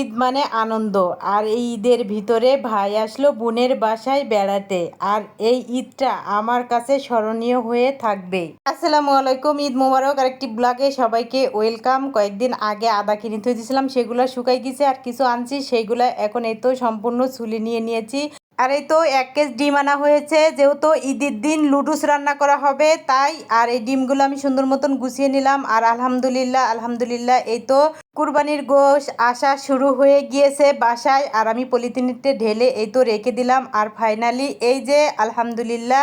ঈদ মানে আনন্দ। আর এই ঈদের ভিতরে ভাই আসলো বোনের বাসায় বেড়াতে। আর এই ঈদটা আমার কাছে স্মরণীয় হয়ে থাকবে। আসসালামু আলাইকুম, ঈদ মোবারক। আরেকটি ব্লগে সবাইকে ওয়েলকাম। কয়েকদিন আগে আদা কিনে থয়ে দিয়েছিলাম, সেগুলো শুকাই গেছে, আর কিছু আনছি সেইগুলো এখন এই তো সম্পূর্ণ ছুলি নিয়ে নিয়েছি। আর এই তো এক কেজ ডিম আনা হয়েছে, যেহেতু ঈদের দিন লুডুস রান্না করা হবে, তাই আর এই ডিমগুলো আমি সুন্দর মতন গুছিয়ে নিলাম। আর আলহামদুলিল্লাহ আলহামদুলিল্লাহ, এই তো কুরবানির গোশ আসা শুরু হয়ে গিয়েছে বাসায় আর আমি পলিথিনিতে ঢেলে এই তো রেখে দিলাম। আর ফাইনালি এই যে আলহামদুলিল্লাহ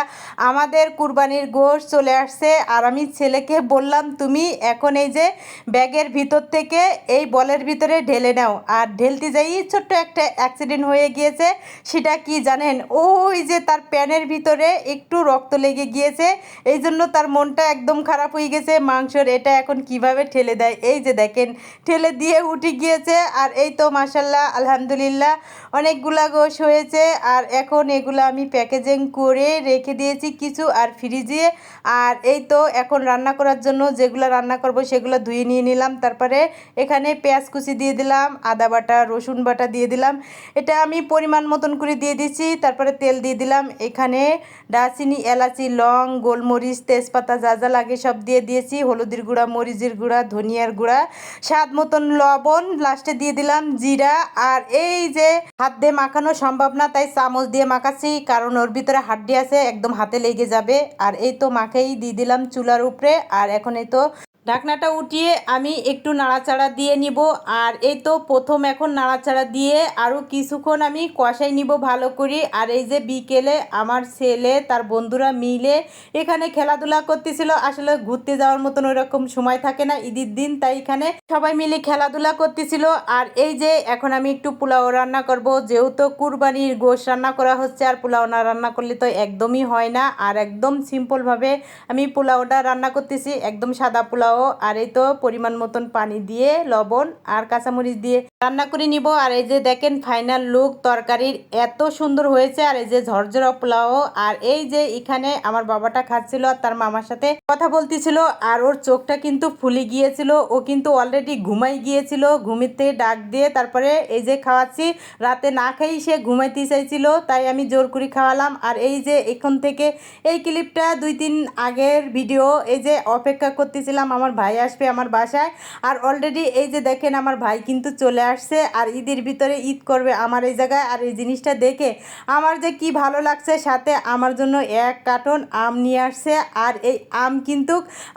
আমাদের কুরবানির গোশ চলে আসছে। আর আমি ছেলেকে বললাম, তুমি এখন এই যে ব্যাগের ভিতর থেকে এই বলের ভিতরে ঢেলে নাও। আর ঢেলতে যাই ছোট্ট একটা অ্যাক্সিডেন্ট হয়ে গিয়েছে, সেটা কি জানেন? ওই যে তার প্যানের ভিতরে একটু রক্ত লেগে গিয়েছে, এই জন্য তার মনটা একদম খারাপ হয়ে গেছে। মাংসর এটা এখন কীভাবে ঠেলে দেয়? এই যে দেখেন, ঠেলে দিয়ে উঠে গিয়েছে। আর এই তো মাসাল্লাহ আলহামদুলিল্লাহ, অনেকগুলা গোশ হয়েছে। আর এখন এগুলো আমি প্যাকেজিং করে রেখে দিয়েছি কিছু আর ফ্রিজে। আর এই তো এখন রান্না করার জন্য যেগুলো রান্না করব সেগুলো ধুয়ে নিয়ে নিলাম। তারপরে এখানে পেঁয়াজ কুচি দিয়ে দিলাম, আদা বাটা, রসুন বাটা দিয়ে দিলাম। এটা আমি পরিমাণ মতন করে দিয়ে দিচ্ছি। তারপরে তেল দিয়ে দিলাম। এখানে দারচিনি, এলাচি, লং, গোলমরিচ, তেজপাতা যা যা লাগে সব দিয়ে দিয়েছি। হলুদের গুঁড়া, মরিচের গুঁড়া, ধনিয়ার গুঁড়া, স্বাদ মতন লবণ লাস্টে দিয়ে দিলাম জিরা। আর এই যে হাত দিয়ে মাখানো সম্ভব না, তাই চামচ দিয়ে মাখাচ্ছি, কারণ ওর ভিতরে হাড্ডি আছে, একদম হাতে লেগে যাবে। আর এই তো মাখেই দিয়ে দিলাম চুলার উপরে। আর এখন এই তো ঢাকনাটা উঠিয়ে আমি একটু নাড়াচাড়া দিয়ে নিব। আর এই তো প্রথম এখন নাড়াচাড়া দিয়ে আরও কিছুক্ষণ আমি কষাই নিব ভালো করে। আর এই যে বিকেলে আমার ছেলে, তার বন্ধুরা মিলে এখানে খেলাধুলা করতেছিল। আসলে ঘুরতে যাওয়ার মতন ওরকম সময় থাকে না ঈদের দিন, তাই এখানে সবাই মিলে খেলাধুলা করতেছিল। আর এই যে এখন আমি একটু পোলাও রান্না করব। যেহেতু কুরবানির গোশ রান্না করা হচ্ছে, আর পোলাও না রান্না করলে তো একদমই হয় না। আর একদম সিম্পলভাবে আমি পোলাওটা রান্না করতেছি। একদম সাদা পোলাও আর এই তো পরিমাণ মতন পানি দিয়ে, লবণ আর কাঁচামরিচ দিয়ে রান্না করে নিব। আর এই যে দেখেন ফাইনাল লুক তরকারির এত সুন্দর হয়েছে, আর এই যে ঝরঝরা পোলাও। আর এই যে এখানে আমার বাবাটা খাচ্ছিল আর তার মামার সাথে কথা বলতেছিল, আর ওর চোখটা কিন্তু ফুলে গিয়েছিল। ও কিন্তু অলরেডি ঘুমাই গিয়েছিল, ঘুমিতে ডাক দিয়ে তারপরে এই যে খাওয়াচ্ছি, রাতে না খেয়েই সে ঘুমাইতে চাইছিল, তাই আমি জোর করে খাওয়ালাম। আর এই যে এখন থেকে এই ক্লিপটা দুই তিন আগের ভিডিও এই যে অপেক্ষা করতেছিলাম আমার ভাই আসবে আমার বাসায়। আর অলরেডি এই যে দেখেন আমার ভাই কিন্তু চলে আসছে, আর ঈদের ভিতরে ঈদ করবে আমার এই জায়গায়। আর এই জিনিসটা দেখে আমার যে কি ভালো লাগছে, সাথে আমার জন্য এক কার্টন আম নিয়ে আসছে। আর এই আম কিন্তু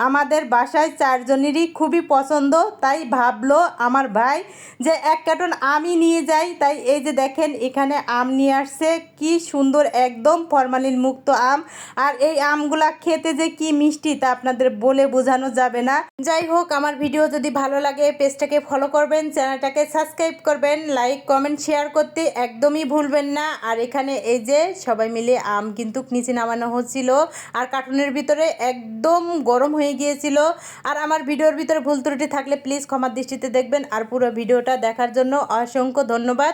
আমাদের বাসায় চারজনেরই খুবই পছন্দ। তাই ভাবলো আমার ভাই যে এক কার্টন আমি নিয়ে যাই। তাই এই যে দেখেন এখানে আম নিয়ে আসছে, কি সুন্দর একদম ফরমালিন মুক্ত আম। আর এই আমগুলা খেতে যে কি মিষ্টি তা আপনাদের বলে বোঝানো যাবে না। যাই হোক, আমার ভিডিও যদি ভালো লাগে, পেজটাকে ফলো করবেন চ্যানেলটাকে সাবস্ক্রাইব করবেন লাইক কমেন্ট শেয়ার করতে একদমই ভুলবেন না। আর এখানে এই যে সবাই মিলে আম কিন্তু নিচে নামানো হচ্ছিল, আর কার্টুনের ভিতরে একদম গরম হয়ে গিয়েছিল। আর আমার ভিডিওর ভিতরে ভুল ত্রুটি থাকলে প্লিজ ক্ষমার দৃষ্টিতে দেখবেন। আর পুরো ভিডিওটা দেখার জন্য অসংখ্য ধন্যবাদ।